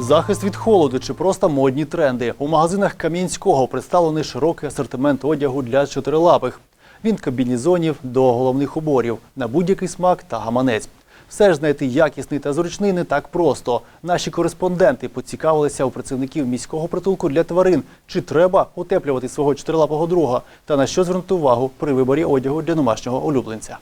Захист від холоду чи просто модні тренди. У магазинах Кам'янського представлений широкий асортимент одягу для чотирилапих. Від кабінізонів до головних уборів на будь-який смак та гаманець. Все ж знайти якісний та зручний не так просто. Наші кореспонденти поцікавилися у працівників міського притулку для тварин, чи треба утеплювати свого чотирилапого друга та на що звернути увагу при виборі одягу для домашнього улюбленця.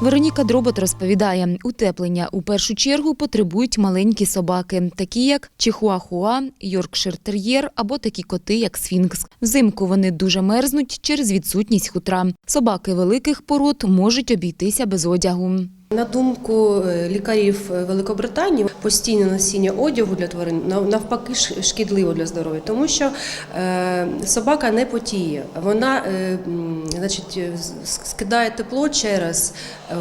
Вероніка Дробот розповідає, утеплення у першу чергу потребують маленькі собаки, такі як чихуахуа, йоркшир тер'єр або такі коти, як сфінкс. Взимку вони дуже мерзнуть через відсутність хутра. Собаки великих пород можуть обійтися без одягу. На думку е, лікарів е, Великобританії, постійне носіння одягу для тварин навпаки шкідливо для здоров'я, тому що е, собака не потіє. Вона значить, скидає тепло через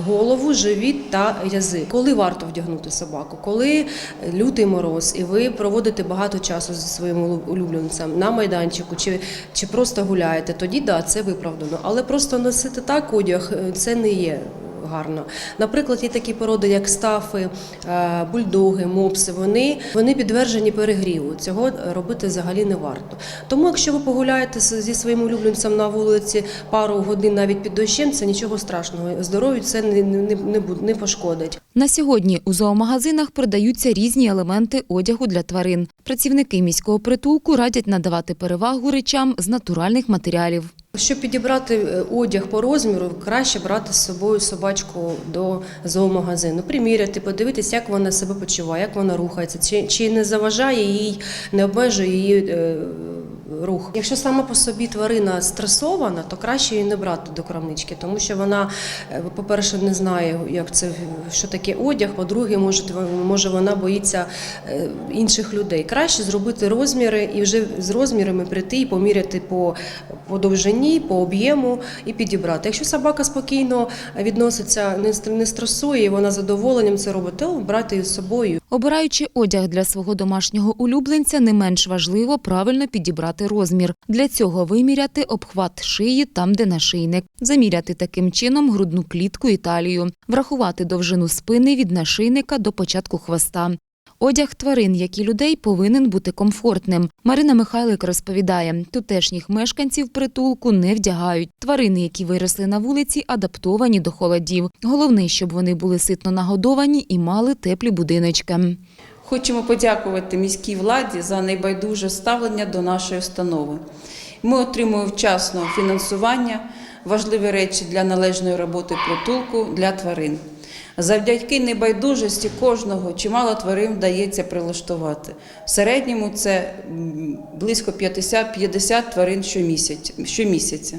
голову, живіт та язик. Коли варто вдягнути собаку? Коли лютий мороз, і ви проводите багато часу зі своїм улюбленцем на майданчику, чи, чи просто гуляєте, тоді да, це виправдано. Але просто носити так одяг це не є гарно. Наприклад, є такі породи, як стафи, е, бульдоги, мопси. Вони, вони підтверджені перегріву. Цього робити взагалі не варто. Тому, якщо ви погуляєте зі своїм улюбленцем на вулиці пару годин навіть під дощем, це нічого страшного. Здоров'ю це не, не, не, не пошкодить. На сьогодні у зоомагазинах продаються різні елементи одягу для тварин. Працівники міського притулку радять надавати перевагу речам з натуральних матеріалів. Щоб підібрати е, одяг по розміру, краще брати з собою собачку до зоомагазину, приміряти, подивитися, як вона себе почуває, як вона рухається, чи, чи не заважає їй, не обмежує її е, рух. Якщо сама по собі тварина стресована, то краще її не брати до крамнички, тому що вона, е, по-перше, не знає, як це що таке одяг. По-друге, може, може вона боїться е, інших людей. Краще зробити розміри і вже з розмірами прийти і поміряти по, по довжині, по об'єму і підібрати. Якщо собака спокійно відноситься, не ст- не стресує, вона задоволенням це робить, то брати її з собою. Обираючи одяг для свого домашнього улюбленця, не менш важливо правильно підібрати розмір. Для цього виміряти обхват шиї там, де нашийник, заміряти таким чином грудну клітку і талію, врахувати довжину спини від нашийника до початку хвоста. Одяг тварин, як і людей, повинен бути комфортним. Марина Михайлик розповідає, тутешніх мешканців притулку не вдягають. Тварини, які виросли на вулиці, адаптовані до холодів. Головне, щоб вони були ситно нагодовані і мали теплі будиночки. Хочемо подякувати міській владі за найбайдуже ставлення до нашої установи. Ми отримуємо вчасно фінансування, важливі речі для належної роботи притулку для тварин. Завдяки небайдужості кожного чимало тварин вдається прилаштувати. В середньому це близько 50-50 тварин щомісяць- щомісяця.